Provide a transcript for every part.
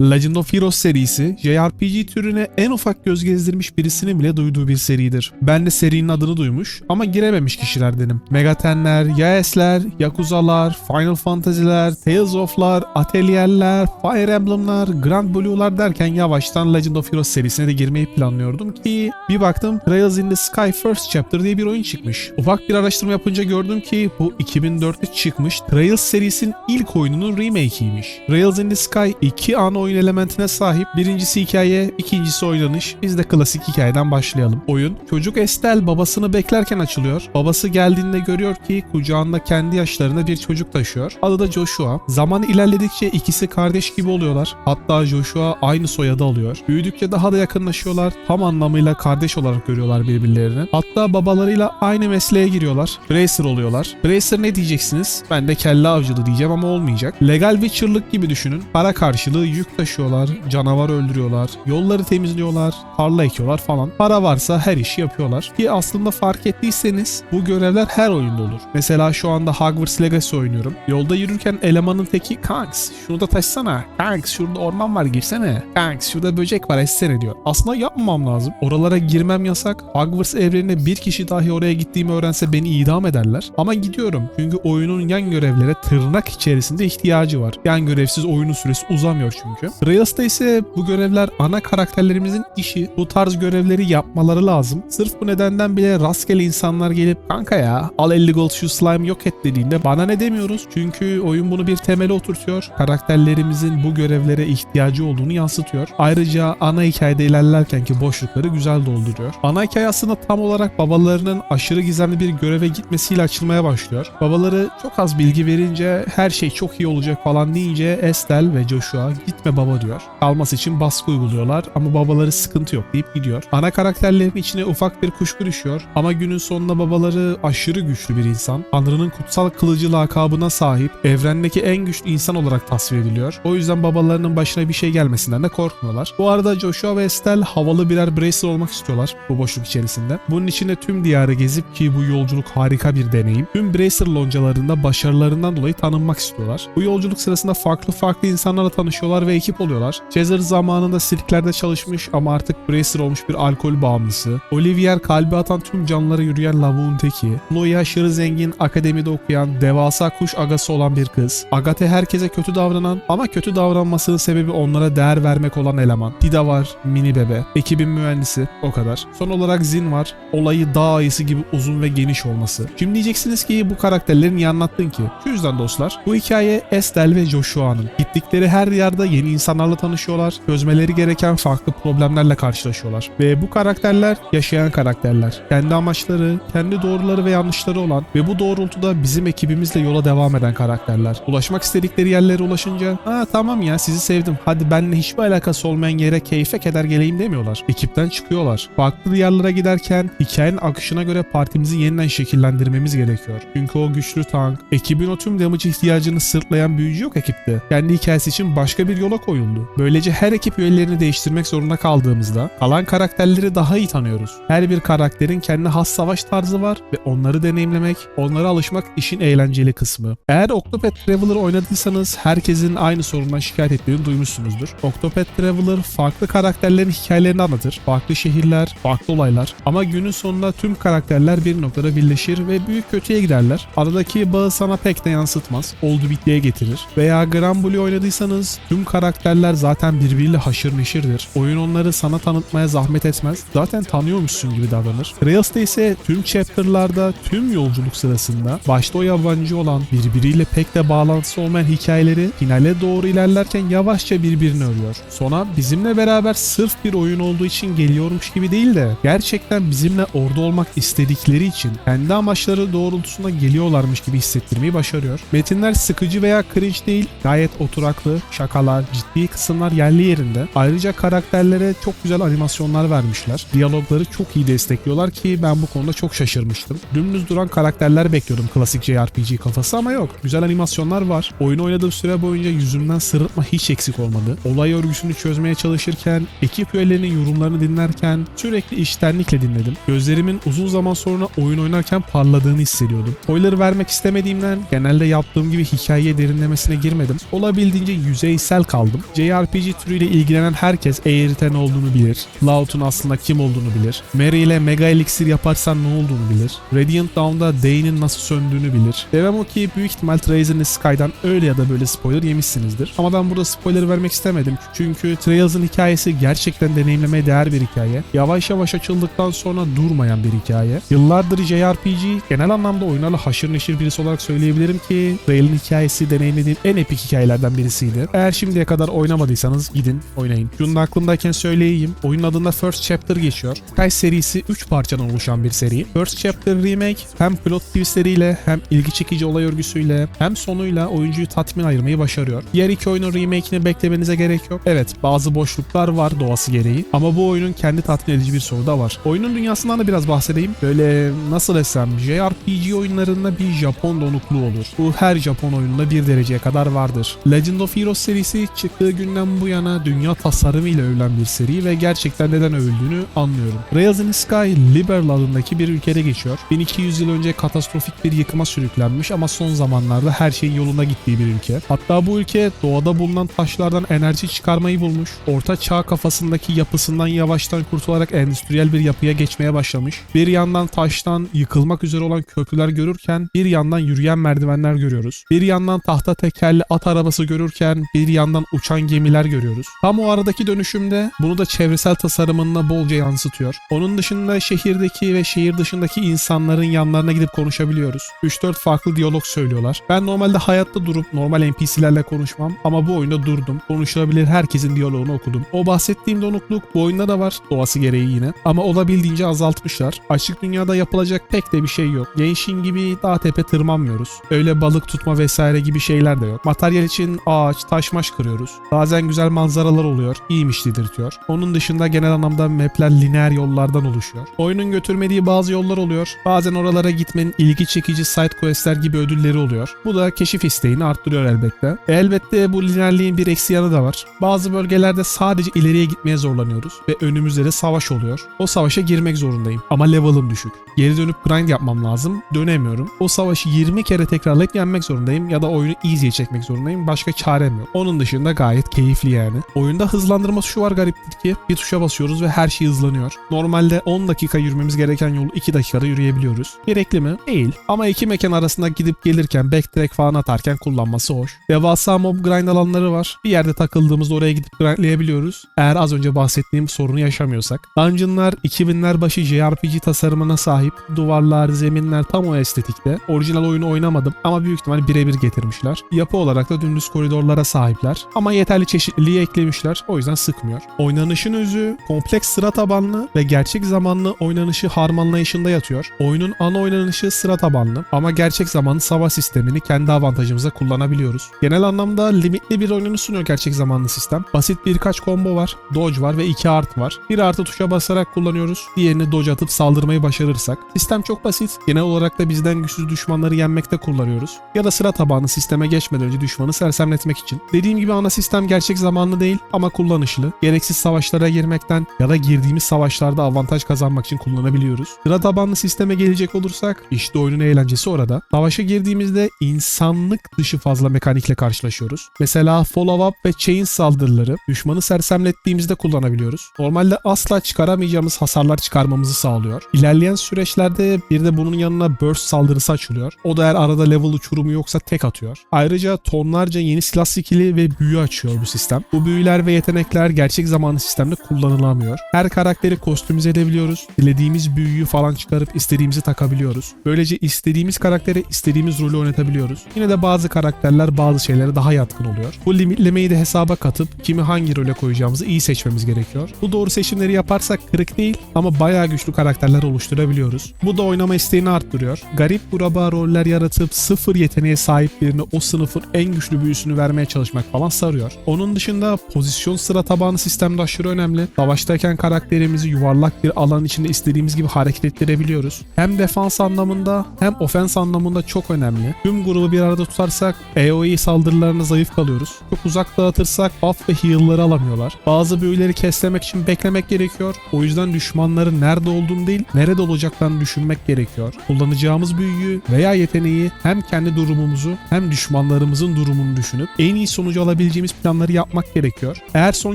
Legend of Heroes serisi JRPG türüne en ufak göz gezdirmiş birisinin bile duyduğu bir seridir. Ben de serinin adını duymuş ama girememiş kişilerdenim. Megatenler, Yaes'ler, Yakuza'lar, Final Fantasy'ler, Tales of'lar, Atelier'ler, Fire Emblem'lar, Grand Blue'lar derken yavaştan Legend of Heroes serisine de girmeyi planlıyordum ki bir baktım Trails in the Sky First Chapter diye bir oyun çıkmış. Ufak bir araştırma yapınca gördüm ki bu 2004'te çıkmış Trails serisinin ilk oyununun remake'iymiş. Trails in the Sky iki ana oyun elementine sahip. Birincisi hikaye, ikincisi oynanış. Biz de klasik hikayeden başlayalım. Oyun, çocuk Estel babasını beklerken açılıyor. Babası geldiğinde görüyor ki kucağında kendi yaşlarında bir çocuk taşıyor. Adı da Joshua. Zaman ilerledikçe ikisi kardeş gibi oluyorlar. Hatta Joshua aynı soyadı alıyor. Büyüdükçe daha da yakınlaşıyorlar. Tam anlamıyla kardeş olarak görüyorlar birbirlerini. Hatta babalarıyla aynı mesleğe giriyorlar. Bracer oluyorlar. Bracer ne diyeceksiniz? Ben de kelle avcılığı diyeceğim ama olmayacak. Legal Witcher'lık gibi düşünün. Para karşılığı yük taşıyorlar, canavar öldürüyorlar, yolları temizliyorlar, tarla ekiyorlar falan. Para varsa her işi yapıyorlar. Ki aslında fark ettiyseniz bu görevler her oyunda olur. Mesela şu anda Hogwarts Legacy oynuyorum. Yolda yürürken elemanın teki Kanks şunu da taşsana. Kanks şurada orman var girsene. Kanks şurada böcek var essene diyor. Aslında yapmamam lazım. Oralara girmem yasak. Hogwarts evrenine bir kişi dahi oraya gittiğimi öğrense beni idam ederler. Ama gidiyorum. Çünkü oyunun yan görevlere tırnak içerisinde ihtiyacı var. Yan görevsiz oyunun süresi uzamıyor çünkü. Rails'ta ise bu görevler ana karakterlerimizin işi. Bu tarz görevleri yapmaları lazım. Sırf bu nedenden bile rastgele insanlar gelip kanka ya al 50 gold şu slime yok et dediğinde bana ne demiyoruz. Çünkü oyun bunu bir temele oturtuyor. Karakterlerimizin bu görevlere ihtiyacı olduğunu yansıtıyor. Ayrıca ana hikayede ilerlerkenki boşlukları güzel dolduruyor. Ana hikaye aslında tam olarak babalarının aşırı gizemli bir göreve gitmesiyle açılmaya başlıyor. Babaları çok az bilgi verince her şey çok iyi olacak falan deyince Estelle ve Joshua gitme baba diyor. Kalması için baskı uyguluyorlar ama babaları sıkıntı yok deyip gidiyor. Ana karakterlerin içine ufak bir kuşku düşüyor ama günün sonunda babaları aşırı güçlü bir insan. Tanrı'nın kutsal kılıcı lakabına sahip evrendeki en güçlü insan olarak tasvir ediliyor. O yüzden babalarının başına bir şey gelmesinden de korkmuyorlar. Bu arada Joshua ve Estelle havalı birer bracer olmak istiyorlar bu boşluk içerisinde. Bunun için de tüm diyarı gezip ki bu yolculuk harika bir deneyim. Tüm bracer loncalarında başarılarından dolayı tanınmak istiyorlar. Bu yolculuk sırasında farklı farklı insanlarla tanışıyorlar ve ekip oluyorlar. Cesar zamanında sirklerde çalışmış ama artık bracer olmuş bir alkol bağımlısı. Olivier kalbi atan tüm canlılara yürüyen lavuğun teki. Chloe aşırı zengin, akademide okuyan, devasa kuş agası olan bir kız. Agate herkese kötü davranan ama kötü davranmasının sebebi onlara değer vermek olan eleman. Dida var, mini bebe, ekibin mühendisi, o kadar. Son olarak Zin var, olayı dağ ayısı gibi uzun ve geniş olması. Şimdi diyeceksiniz ki bu karakterleri niye anlattın ki? Şu yüzden dostlar, bu hikaye Estelle ve Joshua'nın. Gittikleri her yerde yeni insanlarla tanışıyorlar, çözmeleri gereken farklı problemlerle karşılaşıyorlar. Ve bu karakterler yaşayan karakterler. Kendi amaçları, kendi doğruları ve yanlışları olan ve bu doğrultuda bizim ekibimizle yola devam eden karakterler. Ulaşmak istedikleri yerlere ulaşınca ha tamam ya sizi sevdim hadi benimle hiçbir alakası olmayan yere keyfe keder geleyim demiyorlar. Ekipten çıkıyorlar. Farklı diyarlara giderken hikayenin akışına göre partimizi yeniden şekillendirmemiz gerekiyor. Çünkü o güçlü tank, ekibin o tüm damage ihtiyacını sırtlayan büyücü yok ekipte. Kendi hikayesi için başka bir yola koyuldu. Böylece her ekip üyelerini değiştirmek zorunda kaldığımızda kalan karakterleri daha iyi tanıyoruz. Her bir karakterin kendi has savaş tarzı var ve onları deneyimlemek, onlara alışmak işin eğlenceli kısmı. Eğer Octopath Traveler oynadıysanız herkesin aynı sorundan şikayet ettiğini duymuşsunuzdur. Octopath Traveler farklı karakterlerin hikayelerini anlatır. Farklı şehirler, farklı olaylar. Ama günün sonunda tüm karakterler bir noktada birleşir ve büyük kötüye giderler. Aradaki bağı sana pek de yansıtmaz. Oldu bittiye getirir. Veya Grand Blue oynadıysanız tüm karakterler zaten birbiriyle haşır neşirdir. Oyun onları sana tanıtmaya zahmet etmez. Zaten tanıyormuşsun gibi davranır. Rails'ta ise tüm chapter'larda tüm yolculuk sırasında başta o yabancı olan birbiriyle pek de bağlantısı olmayan hikayeleri finale doğru ilerlerken yavaşça birbirini örüyor. Sona bizimle beraber sırf bir oyun olduğu için geliyormuş gibi değil de gerçekten bizimle orada olmak istedikleri için kendi amaçları doğrultusunda geliyorlarmış gibi hissettirmeyi başarıyor. Metinler sıkıcı veya cringe değil, gayet oturaklı, şakalar, ciddi kısımlar yerli yerinde. Ayrıca karakterlere çok güzel animasyonlar vermişler. Diyalogları çok iyi destekliyorlar ki ben bu konuda çok şaşırmıştım. Dümdüz duran karakterler bekliyordum klasik JRPG kafası ama yok. Güzel animasyonlar var. Oyunu oynadığım süre boyunca yüzümden sırıtma hiç eksik olmadı. Olay örgüsünü çözmeye çalışırken, ekip üyelerinin yorumlarını dinlerken sürekli iştenlikle dinledim. Gözlerimin uzun zaman sonra oyun oynarken parladığını hissediyordum. Spoiler vermek istemediğimden genelde yaptığım gibi hikaye derinlemesine girmedim. Olabildiğince yüzeysel kaldım aldım. JRPG türüyle ilgilenen herkes Aerith'e ne olduğunu bilir. Cloud'un aslında kim olduğunu bilir. Mary ile Mega Elixir yaparsan ne olduğunu bilir. Radiant Dawn'da Dane'in nasıl söndüğünü bilir. Ki büyük ihtimal Trails in the Sky'dan öyle ya da böyle spoiler yemişsinizdir. Ama ben burada spoiler vermek istemedim. Çünkü Trails'ın hikayesi gerçekten deneyimlemeye değer bir hikaye. Yavaş yavaş açıldıktan sonra durmayan bir hikaye. Yıllardır JRPG genel anlamda oyunlarla haşır neşir birisi olarak söyleyebilirim ki Trail'in hikayesi deneyimlediğim en epik hikayelerden birisiydi. Eğer şimdiye kadar oynamadıysanız gidin oynayın. Şunu da aklımdayken söyleyeyim. Oyunun adında First Chapter geçiyor. Sky serisi 3 parçadan oluşan bir seri. First Chapter Remake hem plot twistleriyle hem ilgi çekici olay örgüsüyle hem sonuyla oyuncuyu tatmin ayırmayı başarıyor. Diğer iki oyunun remake'ini beklemenize gerek yok. Evet bazı boşluklar var doğası gereği ama bu oyunun kendi tatmin edici bir soru da var. Oyunun dünyasından da biraz bahsedeyim. Böyle nasıl desem JRPG oyunlarında bir Japon donukluğu olur. Bu her Japon oyununda bir dereceye kadar vardır. Legend of Heroes serisi çıktığı günden bu yana dünya tasarımıyla övülen bir seri ve gerçekten neden övüldüğünü anlıyorum. Rails in Sky Liberl adındaki bir ülkede geçiyor. 1200 yıl önce katastrofik bir yıkıma sürüklenmiş ama son zamanlarda her şeyin yolunda gittiği bir ülke. Hatta bu ülke doğada bulunan taşlardan enerji çıkarmayı bulmuş. Orta çağ kafasındaki yapısından yavaştan kurtularak endüstriyel bir yapıya geçmeye başlamış. Bir yandan taştan yıkılmak üzere olan köprüler görürken bir yandan yürüyen merdivenler görüyoruz. Bir yandan tahta tekerli at arabası görürken bir yandan uçan gemiler görüyoruz. Tam o aradaki dönüşümde bunu da çevresel tasarımına bolca yansıtıyor. Onun dışında şehirdeki ve şehir dışındaki insanların yanlarına gidip konuşabiliyoruz. 3-4 farklı diyalog söylüyorlar. Ben normalde hayatta durup normal NPC'lerle konuşmam ama bu oyunda durdum. Konuşulabilir herkesin diyaloğunu okudum. O bahsettiğim donukluk bu oyunda da var doğası gereği yine. Ama olabildiğince azaltmışlar. Açık dünyada yapılacak pek de bir şey yok. Genshin gibi dağ tepe tırmanmıyoruz. Öyle balık tutma vesaire gibi şeyler de yok. Materyal için ağaç, taş maş kırıyoruz. Bazen güzel manzaralar oluyor. İyiymiş dedirtiyor. Onun dışında genel anlamda mapler lineer yollardan oluşuyor. Oyunun götürmediği bazı yollar oluyor. Bazen oralara gitmenin ilgi çekici side questler gibi ödülleri oluyor. Bu da keşif isteğini arttırıyor elbette. Elbette bu lineerliğin bir eksi yanı da var. Bazı bölgelerde sadece ileriye gitmeye zorlanıyoruz ve önümüzde de savaş oluyor. O savaşa girmek zorundayım ama level'ım düşük. Geri dönüp grind yapmam lazım. Dönemiyorum. O savaşı 20 kere tekrarlayıp yenmek zorundayım ya da oyunu easy'ye çekmek zorundayım. Başka çarem yok. Onun dışında gayet keyifli yani. Oyunda hızlandırma tuşu var gariptir ki bir tuşa basıyoruz ve her şey hızlanıyor. Normalde 10 dakika yürümemiz gereken yolu 2 dakikada yürüyebiliyoruz. Gerekli mi? Değil. Ama iki mekan arasında gidip gelirken backtrack falan atarken kullanması hoş. Devasa mob grind alanları var. Bir yerde takıldığımızda oraya gidip grindleyebiliyoruz. Eğer az önce bahsettiğim sorunu yaşamıyorsak. Dungeonlar 2000'ler başı JRPG tasarımına sahip. Duvarlar, zeminler tam o estetikte. Orijinal oyunu oynamadım ama büyük ihtimal birebir getirmişler. Yapı olarak da dümdüz koridorlara sahipler. Ama yeterli çeşitliliği eklemişler. O yüzden sıkmıyor. Oynanışın özü kompleks sıra tabanlı ve gerçek zamanlı oynanışı harmanlayışında yatıyor. Oyunun ana oynanışı sıra tabanlı ama gerçek zamanlı savaş sistemini kendi avantajımıza kullanabiliyoruz. Genel anlamda limitli bir oynanış sunuyor gerçek zamanlı sistem. Basit birkaç combo var, dodge var ve iki art var. Bir artı tuşa basarak kullanıyoruz. Diğerini dodge atıp saldırmayı başarırsak. Sistem çok basit. Genel olarak da bizden güçsüz düşmanları yenmekte kullanıyoruz. Ya da sıra tabanlı sisteme geçmeden önce düşmanı sersemletmek için. Dediğim gibi ana sistem gerçek zamanlı değil ama kullanışlı. Gereksiz savaşlara girmekten ya da girdiğimiz savaşlarda avantaj kazanmak için kullanabiliyoruz. Sıra tabanlı sisteme gelecek olursak işte oyunun eğlencesi orada. Savaşa girdiğimizde insanlık dışı fazla mekanikle karşılaşıyoruz. Mesela follow up ve chain saldırıları düşmanı sersemlettiğimizde kullanabiliyoruz. Normalde asla çıkaramayacağımız hasarlar çıkarmamızı sağlıyor. İlerleyen süreçlerde bir de bunun yanına burst saldırısı açılıyor. O da eğer arada level uçurumu yoksa tek atıyor. Ayrıca tonlarca yeni silah skill'i ve büyü açıyor bu sistem. Bu büyüler ve yetenekler gerçek zamanlı sistemde kullanılamıyor. Her karakteri kostümize edebiliyoruz. Dilediğimiz büyüyü falan çıkarıp istediğimizi takabiliyoruz. Böylece istediğimiz karaktere istediğimiz rolü oynatabiliyoruz. Yine de bazı karakterler bazı şeylere daha yatkın oluyor. Bu limitlemeyi de hesaba katıp kimi hangi role koyacağımızı iyi seçmemiz gerekiyor. Bu doğru seçimleri yaparsak kırık değil ama bayağı güçlü karakterler oluşturabiliyoruz. Bu da oynama isteğini arttırıyor. Garip kuraba roller yaratıp sıfır yeteneğe sahip birine o sınıfın en güçlü büyüsünü vermeye çalışmak falan sarıyor. Onun dışında pozisyon sıra tabanı sistemde aşırı önemli. Savaştayken karakterimizi yuvarlak bir alan içinde istediğimiz gibi hareket ettirebiliyoruz. Hem defans anlamında hem ofens anlamında çok önemli. Tüm grubu bir arada tutarsak AoE saldırılarına zayıf kalıyoruz. Çok uzak dağıtırsak buff ve heal'ları alamıyorlar. Bazı büyüleri keslemek için beklemek gerekiyor. O yüzden düşmanların nerede olduğunu değil, nerede olacaklarını düşünmek gerekiyor. Kullanacağımız büyüyü veya yeteneği hem kendi durumumuzu hem düşmanlarımızın durumunu düşünüp en iyi sonucu alabileceğimiz yapabileceğimiz planları yapmak gerekiyor. Eğer son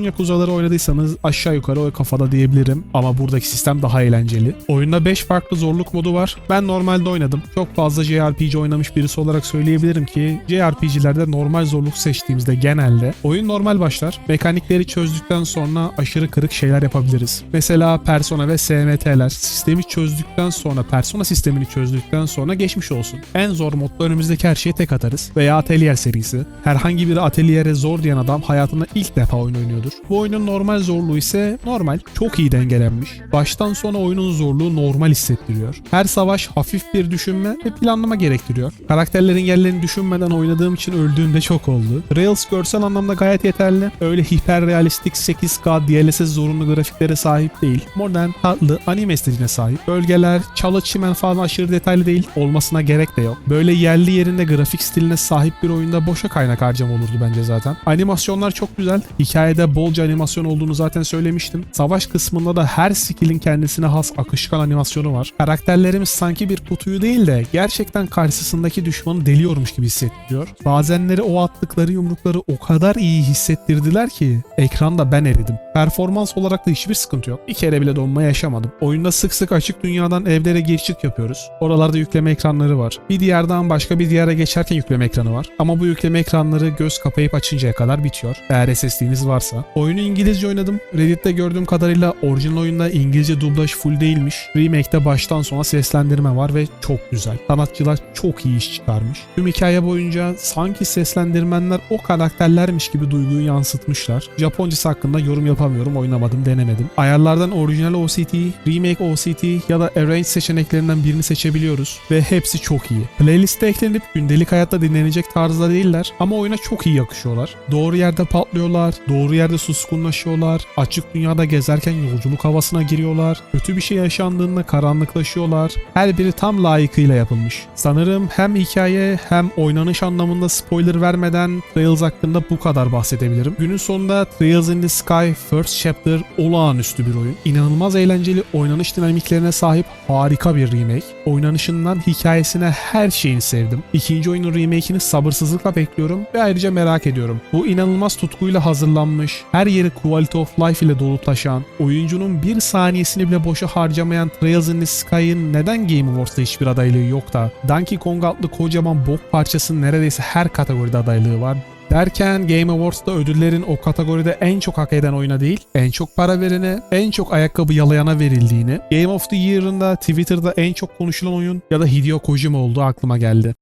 Yakuza'ları oynadıysanız aşağı yukarı o kafada diyebilirim ama buradaki sistem daha eğlenceli. Oyunda 5 farklı zorluk modu var. Ben normalde oynadım. Çok fazla JRPG oynamış birisi olarak söyleyebilirim ki JRPG'lerde normal zorluk seçtiğimizde genelde oyun normal başlar. Mekanikleri çözdükten sonra aşırı kırık şeyler yapabiliriz. Mesela Persona ve SMT'ler sistemi çözdükten sonra Persona sistemini çözdükten sonra geçmiş olsun. En zor modda önümüzdeki her şeyi tek atarız. Veya Atelier serisi. Herhangi biri Atelier'e zor diyen adam hayatında ilk defa oyun oynuyordur. Bu oyunun normal zorluğu ise normal. Çok iyi dengelenmiş. Baştan sona oyunun zorluğu normal hissettiriyor. Her savaş hafif bir düşünme ve planlama gerektiriyor. Karakterlerin yerlerini düşünmeden oynadığım için öldüğümde çok oldu. Rails görsel anlamda gayet yeterli. Öyle hiper realistik 8K DLSS zorunlu grafiklere sahip değil. Modern, tatlı, anime istediğine sahip. Bölgeler, çalı çimen falan aşırı detaylı değil. Olmasına gerek de yok. Böyle yerli yerinde grafik stiline sahip bir oyunda boşa kaynak harcama olurdu bence zaten. Animasyonlar çok güzel. Hikayede bolca animasyon olduğunu zaten söylemiştim. Savaş kısmında da her skill'in kendisine has akışkan animasyonu var. Karakterlerimiz sanki bir kutuyu değil de gerçekten karşısındaki düşmanı deliyormuş gibi hissettiriyor. Bazenleri o attıkları yumrukları o kadar iyi hissettirdiler ki ekranda ben eridim. Performans olarak da hiçbir sıkıntı yok. Bir kere bile donma yaşamadım. Oyunda sık sık açık dünyadan evlere çık yapıyoruz. Oralarda yükleme ekranları var. Bir diyardan başka bir diyara geçerken yükleme ekranı var. Ama bu yükleme ekranları göz kapayıp açıncaya kadar bitiyor. Eğer SSD'niz varsa. Oyunu İngilizce oynadım. Reddit'te gördüğüm kadarıyla orijinal oyunda İngilizce dublaj full değilmiş. Remake'de baştan sona seslendirme var ve çok güzel. Sanatçılar çok iyi iş çıkarmış. Tüm hikaye boyunca sanki seslendirmenler o karakterlermiş gibi duyguyu yansıtmışlar. Japoncası hakkında yorum yapamıyorum, oynamadım, denemedim. Ayarlardan orijinal OCT, remake OCT ya da arrange seçeneklerinden birini seçebiliyoruz ve hepsi çok iyi. Playlist'e eklenip gündelik hayatta dinlenecek tarzda değiller ama oyuna çok iyi yakışıyorlar. Doğru yerde patlıyorlar, doğru yerde suskunlaşıyorlar, açık dünyada gezerken yolculuk havasına giriyorlar, kötü bir şey yaşandığında karanlıklaşıyorlar. Her biri tam layıkıyla yapılmış. Sanırım hem hikaye hem oynanış anlamında spoiler vermeden Trails hakkında bu kadar bahsedebilirim. Günün sonunda Trails in the Sky First Chapter olağanüstü bir oyun. İnanılmaz eğlenceli oynanış dinamiklerine sahip harika bir remake. Oynanışından hikayesine her şeyini sevdim. İkinci oyunun remake'ini sabırsızlıkla bekliyorum ve ayrıca merak ediyorum. Bu inanılmaz tutkuyla hazırlanmış, her yeri quality of life ile dolup taşan, oyuncunun bir saniyesini bile boşa harcamayan Trails in the Sky'ın neden Game Awards'ta hiçbir adaylığı yok da Donkey Kong adlı kocaman bok parçasının neredeyse her kategoride adaylığı var. Derken Game Awards'ta ödüllerin o kategoride en çok hak eden oyuna değil, en çok para verene, en çok ayakkabı yalayana verildiğini, Game of the Year'ın da Twitter'da en çok konuşulan oyun ya da Hideo Kojima olduğu aklıma geldi.